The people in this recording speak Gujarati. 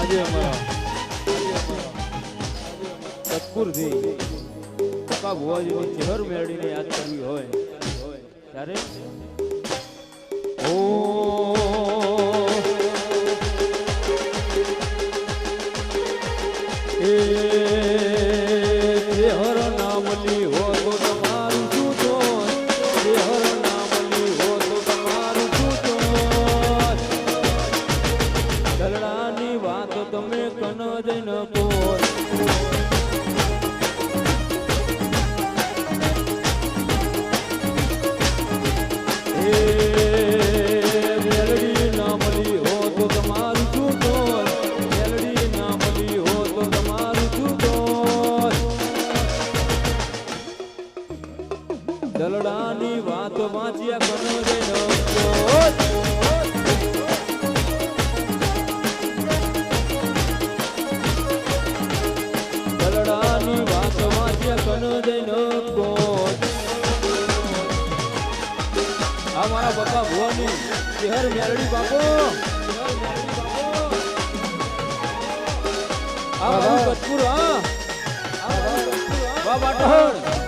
આજે અમારા સતપુરથી પપ્પા ભુવાજીની ચહેર મેળવીને યાદ કરવી હોય ત્યારે ઓ એ શું દોષ દલડાની વાત વાંચ્યા કનો જઈને બોલ આ મારા બપ્પા ભુવાની શહેર મેરડી બાપો આ બાબુ કચપુર હા બાબુ